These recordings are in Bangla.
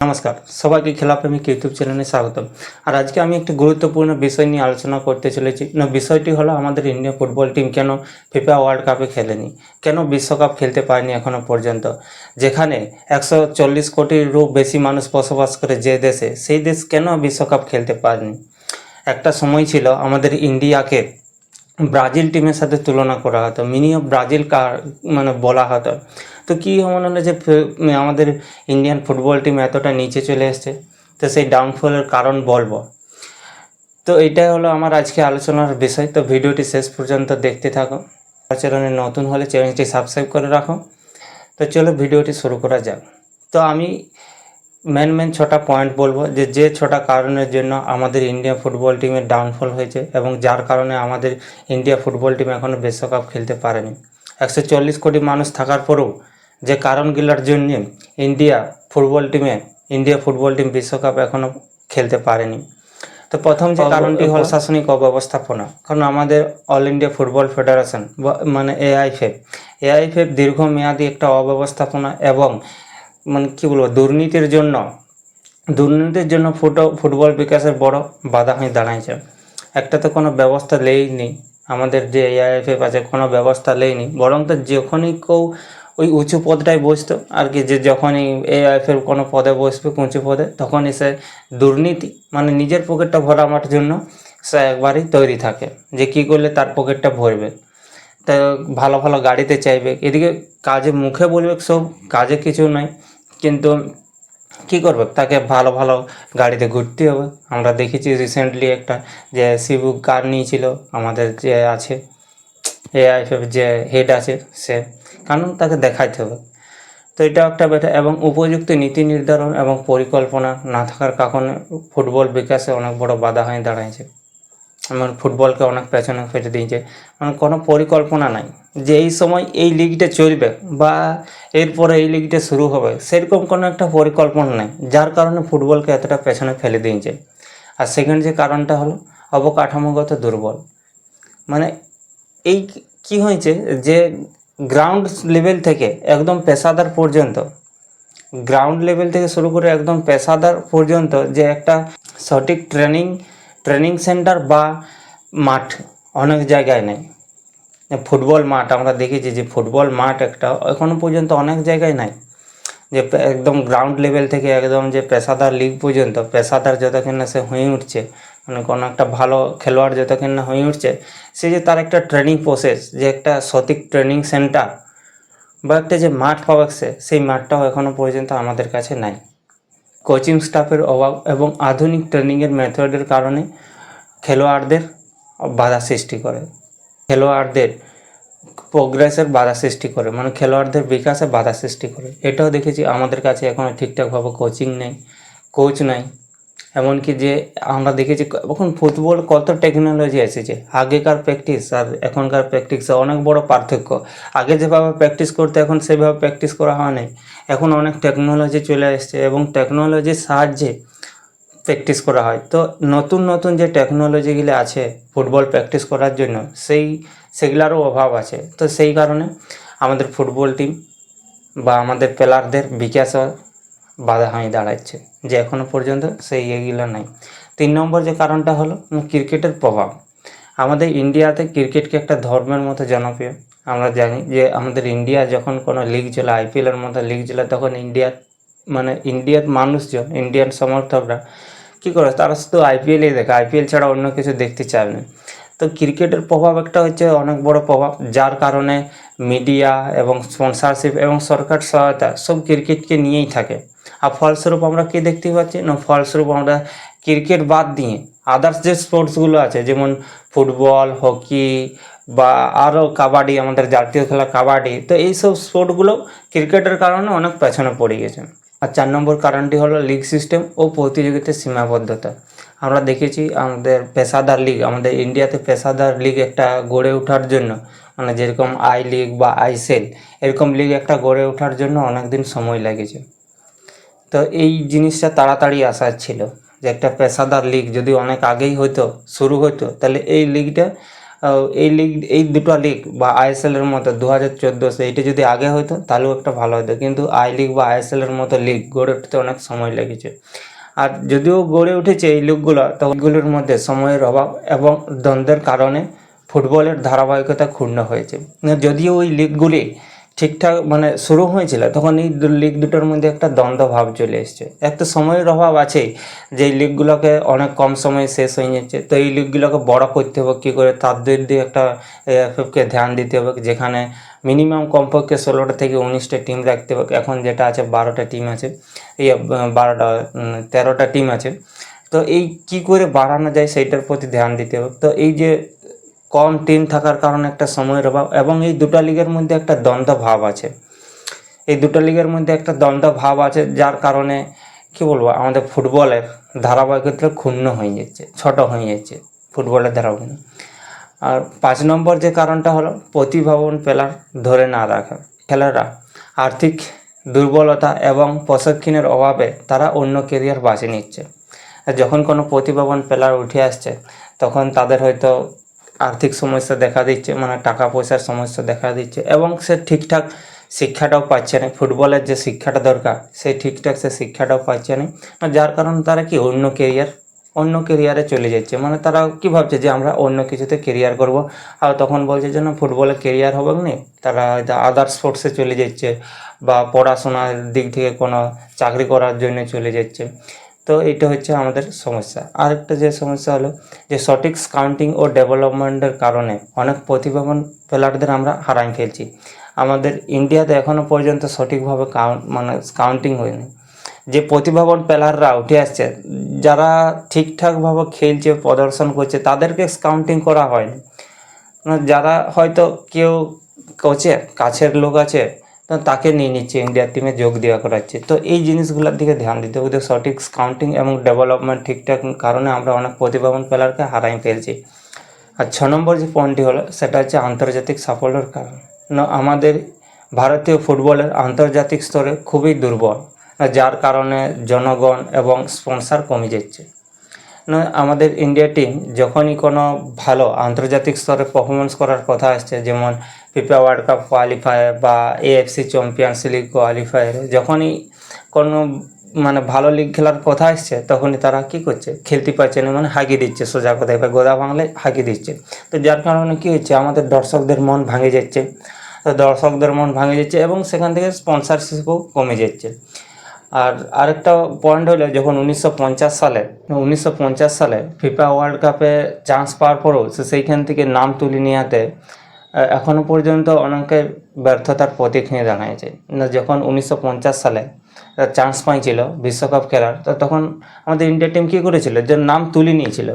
নমস্কার, সবাইকে খেলাপ্রেমিক ইউটিউব চ্যানেলে স্বাগতম। আর আজকে আমি একটি গুরুত্বপূর্ণ বিষয় নিয়ে আলোচনা করতে চলেছি। না, বিষয়টি হলো আমাদের ইন্ডিয়া ফুটবল টিম কেন ফিফা ওয়ার্ল্ড কাপে খেলেনি? কেন বিশ্বকাপ খেলতে পারেনি এখনও পর্যন্ত? যেখানে একশো চল্লিশ কোটিরও বেশি মানুষ বসবাস করে যে দেশে, সেই দেশ কেন বিশ্বকাপ খেলতে পারেনি? একটা সময় ছিল আমাদের ইন্ডিয়াকে ব্রাজিল টিমের সাথে তুলনা করা হতো, মিনি অফ ব্রাজিল কার মানে বলা হতো। তো কী মনে হলো যে আমাদের ইন্ডিয়ান ফুটবল টিম এতটা নিচে চলে এসছে? তো সেই ডাউনফলের কারণ বলব। তো এটাই হলো আমার আজকে আলোচনার বিষয়। তো ভিডিওটি শেষ পর্যন্ত দেখতে থাকো। চ্যানেলে নতুন হলে চ্যানেলটি সাবস্ক্রাইব করে রাখো। তো চলো ভিডিওটি শুরু করা যাক। তো আমি মেন মেন ছটা পয়েন্ট বলব যে যে ছটা কারণের জন্য আমাদের ইন্ডিয়া ফুটবল টিমের ডাউনফল হয়েছে এবং যার কারণে আমাদের ইন্ডিয়া ফুটবল টিম এখনও বিশ্বকাপ খেলতে পারেনি। একশো চল্লিশ কোটি মানুষ থাকার পরেও যে কারণগুলোর জন্য ইন্ডিয়া ফুটবল টিমে ইন্ডিয়া ফুটবল টিম বিশ্বকাপ এখনও খেলতে পারেনি। তো প্রথম যে কারণটি হল শাসনিক অব্যবস্থাপনা। কারণ আমাদের অল ইন্ডিয়া ফুটবল ফেডারেশন মানে এআইএফএফ এআইএফএফ দীর্ঘমেয়াদী একটা অব্যবস্থাপনা এবং মানে কি বলব দুর্নীতির জন্য দুর্নীতির জন্য ফুটো ফুটবল বিকাশের বড় বাধা হয়ে দাঁড়াইছে। একটা তো কোনো ব্যবস্থা লেইনি আমাদের যে এআইএফএফ আছে কোনো ব্যবস্থা লেইনি বরং তো যখনই কেউ ওই উঁচু পদটায় বসতো। আর কি যে যখনই এআইএফের কোনো পদে বসবে, উঁচু পদে, তখনই সে দুর্নীতি মানে নিজের পকেটটা ভরাবার জন্য সে একবারই তৈরি থাকে যে কী করলে তার পকেটটা ভরবে। তা ভালো ভালো গাড়িতে চাইবে, এদিকে কাজে মুখে বলবে সব, কাজে কিছু নাই, কিন্তু কি করবে? তাকে ভালো ভালো গাড়িতে ঘুরতে হবে। আমরা দেখেছি রিসেন্টলি একটা যে সিবুক কার নিয়েছিল, আমাদের যে আছে এআইএফএফ যে হেড আছে, সে। কারণ তাকে দেখাইতে হবে। তো এটা একটা ব্যাটা এবং উপযুক্ত নীতি নির্ধারণ এবং পরিকল্পনা না থাকার কারণে ফুটবল বিকাশে অনেক বড় বাধা হয়ে দাঁড়াইছে। আমার ফুটবলকে অনেক পেছনে ফেলে দিয়েছে। মানে কোনো পরিকল্পনা নাই যে এই সময় এই লিগটা চলবে বা এরপরে এই লিগটা শুরু হবে, সেরকম কোনো একটা পরিকল্পনা নেই, যার কারণে ফুটবলকে এতটা পেছনে ফেলে দিয়েছে। আর সেকেন্ড যে কারণটা হলো, অবকাঠামোগত দুর্বল। মানে এই কি হয়েছে যে গ্রাউন্ড লেভেল থেকে একদম পেশাদার পর্যন্ত গ্রাউন্ড লেভেল থেকে শুরু করে একদম পেশাদার পর্যন্ত যে একটা সঠিক ট্রেনিং ট্রেনিং সেন্টার বা মাঠ অনেক জায়গায় নেই। ফুটবল মাঠ, আমরা দেখেছি যে ফুটবল মাঠ একটা এখনও পর্যন্ত অনেক জায়গায় নাই। যে একদম গ্রাউন্ড লেভেল থেকে একদম যে পেশাদার লিগ পর্যন্ত, পেশাদার যতক্ষণ না সে হয়ে উঠছে মানে কোনো একটা ভালো খেলোয়াড় যতক্ষণ না হয়ে উঠছে, সে যে তার একটা ট্রেনিং প্রসেস যে একটা সঠিক ট্রেনিং সেন্টার বা একটা যে মাঠ পাওয়া সেই মাঠটাও এখনও পর্যন্ত আমাদের কাছে নাই। কোচিং স্টাফের অভাব এবং আধুনিক ট্রেনিংয়ের মেথডের কারণে খেলোয়াড়দের বাধা সৃষ্টি করে। খেলোয়াড়দের প্রোগ্রেসের বাধা সৃষ্টি করে মানে খেলোয়াড়দের বিকাশে বাধা সৃষ্টি করে। এটাও দেখেছি, আমাদের কাছে এখনও ঠিকঠাকভাবে কোচিং নেই কোচ নাই। এমনকি যে আমরা দেখেছি এখন ফুটবল কত টেকনোলজি এসেছে। আগেকার প্র্যাকটিস আর এখনকার প্র্যাকটিসে অনেক বড় পার্থক্য। আগে যেভাবে প্র্যাকটিস করতে এখন সেভাবে প্র্যাকটিস করা হয় নাই। এখন অনেক টেকনোলজি চলে এসছে এবং টেকনোলজির সাহায্যে প্র্যাকটিস করা হয়। তো নতুন নতুন যে টেকনোলজিগুলো আছে ফুটবল প্র্যাকটিস করার জন্য, সেই সেগুলারও অভাব আছে। তো সেই কারণে আমাদের ফুটবল টিম বা আমাদের প্লেয়ারদের বিকাশ বাধা হয়ে দাঁড়াচ্ছে, যে এখনও পর্যন্ত সেই এগুলো নাই। তিন নম্বর যে কারণটা হলো ক্রিকেটের প্রভাব। আমাদের ইন্ডিয়াতে ক্রিকেটকে একটা ধর্মের মতো জনপ্রিয়। আমরা জানি যে আমাদের ইন্ডিয়া যখন কোনো লিগ চলে আইপিএলের মতো লিগ চলে, তখন ইন্ডিয়ার মানে ইন্ডিয়ার মানুষজন, ইন্ডিয়ান সমর্থকরা কী করে? তারা শুধু আইপিএলই দেখে, আইপিএল ছাড়া অন্য কিছু দেখতে চায় না। তো ক্রিকেটের প্রভাব একটা হচ্ছে অনেক বড় প্রভাব, যার কারণে মিডিয়া এবং স্পন্সরশিপ এবং সরকার সহায়তা সব ক্রিকেটকে নিয়েই থাকে। আর ফলস্বরূপ আমরা কি দেখতে পাচ্ছি? না, ফলস্বরূপ আমরা ক্রিকেট বাদ দিয়ে আদার্স যে স্পোর্টসগুলো আছে, যেমন ফুটবল, হকি বা আরও কাবাডি, আমাদের জাতীয় খেলা কাবাডি, তো এইসব স্পোর্টগুলো ক্রিকেটের কারণে অনেক পেছনে পড়ে গেছে। আর চার নম্বর কারণটি হলো লিগ সিস্টেম ও প্রতিযোগিতার সীমাবদ্ধতা। আমরা দেখেছি আমাদের পেশাদার লিগ আমাদের ইন্ডিয়াতে পেশাদার লিগ একটা গড়ে ওঠার জন্য মানে যেরকম আই লিগ বা আইসেল এরকম লিগ একটা গড়ে ওঠার জন্য অনেক দিন সময় লেগেছে। তো এই জিনিসটা তাড়াতাড়ি আসার ছিল যে একটা পেশাদার লিগ যদি অনেক আগেই হতো শুরু হতো তাহলে এই লিগটা এই লিগ, এই দুটো লিগ বা আইএসএল এর মতো দু হাজার চোদ্দোশো এইটা যদি আগে হতো তাহলেও একটা ভালো হতো কিন্তু আই লিগ বা আইএসএল এর মতো লিগ গড়ে উঠতে অনেক সময় লেগেছে। আর যদিও গড়ে উঠেছে এই লিগগুলো, তো ওইগুলোর মধ্যে সময়ের অভাব এবং দ্বন্দ্বের কারণে ফুটবলের ধারাবাহিকতা ক্ষুণ্ণ হয়েছে। যদিও ওই লিগগুলি ঠিকঠাক মানে শুরু হয়েছিল, তখন এই লিগ দুটোর মধ্যে একটা দ্বন্দ্ব ভাব চলে এসছে। এক তো সময়ের অভাব আছেই যে এই লিগগুলোকে অনেক কম সময়ে শেষ হয়ে যাচ্ছে। তো এই লিগগুলোকে বড় করতে হবে, কী করে তাদের দিয়ে একটা এএফএফকে ধ্যান দিতে হবে, যেখানে মিনিমাম কমপক্ষে ষোলোটা থেকে উনিশটা টিম রাখতে হবে। এখন যেটা আছে, বারোটা টিম আছে, এই বারোটা তেরোটা টিম আছে। তো এই কি করে বাড়ানো যায়, সেইটার প্রতি ধ্যান দিতে হবে। তো এই যে কম টিম থাকার কারণে একটা সময়ের অভাব এবং এই দুটো লিগের মধ্যে একটা দ্বন্দ্ব ভাব আছে। এই দুটো লিগের মধ্যে একটা দ্বন্দ্ব ভাব আছে যার কারণে, কি বলব, আমাদের ফুটবলের ধারাবাহিকতা ক্ষুণ্ণ হয়ে যাচ্ছে, ছোট হয়ে যাচ্ছে ফুটবলের ধারাবাহিক আর পাঁচ নম্বর যে কারণটা হলো, প্রতিভাবন প্লেয়ার ধরে না রাখা। খেলারা আর্থিক দুর্বলতা এবং প্রশিক্ষণের অভাবে তারা অন্য কেরিয়ার বাছে নিচ্ছে। যখন কোনো প্রতিভাবান প্লেয়ার উঠে আসছে, তখন তাদের হয়তো আর্থিক সমস্যা দেখা দিচ্ছে মানে টাকা পয়সার সমস্যা দেখা দিচ্ছে এবং সে ঠিকঠাক শিক্ষাটাও পাচ্ছে না। ফুটবলের যে শিক্ষাটা দরকার সেই ঠিকঠাক সে শিক্ষাটাও পাচ্ছে না। যার কারণে তারা কি অন্য কেরিয়ার অন্য কেরিয়ারে চলে যাচ্ছে। মানে তারা কি ভাবছে যে আমরা অন্য কিছুতে কেরিয়ার করব? আর তখন বলছে যে না, ফুটবলে কেরিয়ার হবে না তারা হয়তো আদার স্পোর্টসে চলে যাচ্ছে বা পড়াশোনার দিক থেকে কোনো চাকরি করার জন্য চলে যাচ্ছে। তো এটা হচ্ছে আমাদের সমস্যা। আরেকটা যে সমস্যা হলো যে সঠিক স্কাউন্টিং ও ডেভেলপমেন্টের কারণে অনেক প্রতিভাবান প্লেয়ারদের আমরা হারাই ফেলছি। আমাদের ইন্ডিয়াতে এখনও পর্যন্ত সঠিকভাবে কাউন্ট মানে কাউন্টিং হয়নি। যে প্রতিভাবান প্লেয়াররা উঠে আসছে, যারা ঠিকঠাকভাবে খেলছে, প্রদর্শন করছে, তাদেরকে কাউন্টিং করা হয়নি। মানে যারা হয়তো কেউ কোচে কাছের লোক আছে তাকে নিয়ে নিচ্ছে ইন্ডিয়ার টিমে যোগ দেওয়া করাচ্ছে। তো এই জিনিসগুলোর দিকে ধ্যান দিতে হবে। সঠিক স্কাউন্টিং এবং ডেভেলপমেন্ট ঠিকঠাক কারণে আমরা অনেক প্রতিভাবান প্লেয়ারকে হারাই ফেলছি। আর ছ নম্বর যে পয়েন্টটি হলো, সেটা হচ্ছে আন্তর্জাতিক সাফল্যের কারণ। না, আমাদের ভারতীয় ফুটবলের আন্তর্জাতিক স্তরে খুবই দুর্বল, যার কারণে জনগণ এবং স্পন্সর কমে যাচ্ছে। না, আমাদের ইন্ডিয়া টিম যখনই কোনো ভালো আন্তর্জাতিক স্তরে পারফরমেন্স করার কথা আসছে, যেমন ফিফা ওয়ার্ল্ড কাপ কোয়ালিফায়ার বা এএফসি চ্যাম্পিয়ন্স লিগ কোয়ালিফায়ারে যখনই কোনো মানে ভালো লিগ খেলার কথা আসছে, তখনই তারা কি করছে? খেলতে পারছে না মানে হাঁকি দিচ্ছে সোজা কথায় বা গোদা বাংলায় হাঁকি দিচ্ছে। তো যার কারণে কি হচ্ছে? আমাদের দর্শকদের মন ভাঙে যাচ্ছে। তো দর্শকদের মন ভাঙে যাচ্ছে এবং সেখান থেকে স্পন্সারশিপও কমে যাচ্ছে। আর আরেকটা পয়েন্ট হলো যখন উনিশশো পঞ্চাশ সালে, উনিশশো পঞ্চাশ সালে ফিফা ওয়ার্ল্ড কাপে চান্স পাওয়ার পরেও সে সেইখান থেকে নাম তুলে নেওয়াতে আহ, এখনও পর্যন্ত অনেকের ব্যর্থতার প্রতীক নিয়ে দাঁড়িয়েছে না যখন উনিশশো পঞ্চাশ সালে চান্স পাইছিল বিশ্বকাপ খেলার তো তখন আমাদের ইন্ডিয়া টিম কী করেছিল? যে নাম তুলে নিয়েছিল।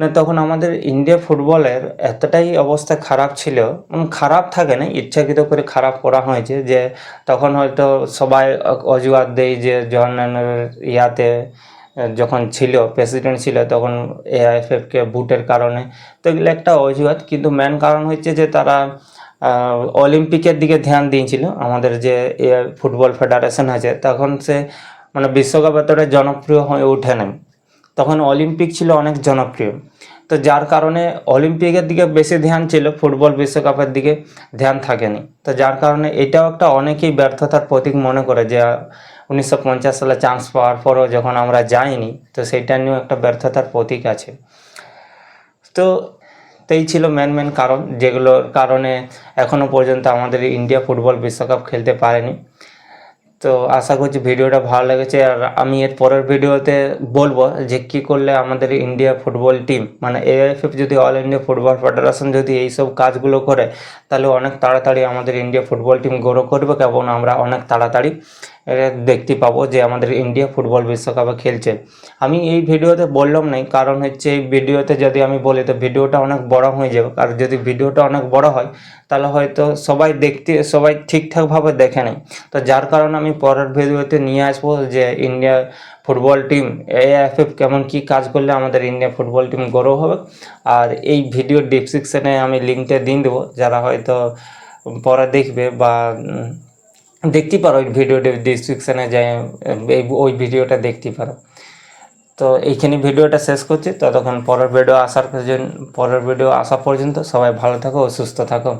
না তখন আমাদের ইন্ডিয়া ফুটবলের এতটাই অবস্থা খারাপ ছিল উম, খারাপ থাকে না ইচ্ছাকৃত করে খারাপ করা হয়েছে যে তখন হয়তো সবাই অজুহাত দেয় যে জওয়াহরলাল ইয়াতে যখন ছিল প্রেসিডেন্ট ছিল, তখন এআইএফএফকে বুটের কারণে। তো এগুলো একটা অজুহাত, কিন্তু মেন কারণ হচ্ছে যে তারা অলিম্পিকের দিকে ধ্যান দিয়েছিল। আমাদের যে ফুটবল ফেডারেশন আছে, তখন সে মানে বিশ্বকাপ এতটা জনপ্রিয় হয়ে ওঠে না তখন অলিম্পিক ছিল অনেক জনপ্রিয়। তো যার কারণে অলিম্পিকের দিকে বেশি ধ্যান ছিল ফুটবল বিশ্বকাপের দিকে ধ্যান থাকেনি। তো যার কারণে এটাও একটা অনেকেই ব্যর্থতার প্রতীক মনে করে যে উনিশশো পঞ্চাশ সালে চান্স পাওয়ার পরও যখন আমরা যাইনি, তো সেইটা নিয়েও একটা ব্যর্থতার প্রতীক আছে। তো এই ছিল মেন মেন কারণ, যেগুলোর কারণে এখনও পর্যন্ত আমাদের ইন্ডিয়া ফুটবল বিশ্বকাপ খেলতে পারেনি। তো আশা করছি ভিডিওটা ভালো লেগেছে, আর আমি এর পরের ভিডিওতে বলব যে কী করলে আমাদের ইন্ডিয়া ফুটবল টিম মানে এআইএফএফ যদি অল ইন্ডিয়া ফুটবল ফেডারেশন যদি এইসব কাজগুলো করে, তাহলে অনেক তাড়াতাড়ি আমাদের ইন্ডিয়া ফুটবল টিম গ্রো করবে এবং আমরা অনেক তাড়াতাড়ি দেখতে পাবো যে আমাদের ইন্ডিয়া ফুটবল বিশ্বকাপে খেলছে। আমি এই ভিডিওতে বললাম নাই, কারণ হচ্ছে এই ভিডিওতে যদি আমি বলি, তো ভিডিওটা অনেক বড় হয়ে যাবে। আর যদি ভিডিওটা অনেক বড় হয়, তাহলে হয়তো সবাই দেখতে, সবাই ঠিকঠাকভাবে দেখে নেয়। তো যার কারণে আমি পরের ভিডিওতে নিয়ে আসব যে ইন্ডিয়া ফুটবল টিম এএফএফ কেমন কি কাজ করলে আমাদের ইন্ডিয়া ফুটবল টিম গড়ো হবে। আর এই ভিডিও ডিসক্রিপশানে আমি লিঙ্কটা দিয়ে দেবো, যারা হয়তো পরে দেখবে বা দেখতে পারো ওই ভিডিওটা ডিসক্রিপশানে যাই ওই ভিডিওটা দেখতে পারো। তো এইখানে ভিডিওটা শেষ করছি, ততক্ষণ পরের ভিডিও আসার পরের ভিডিও আসা পর্যন্ত সবাই ভালো থাকো ও সুস্থ থাকো।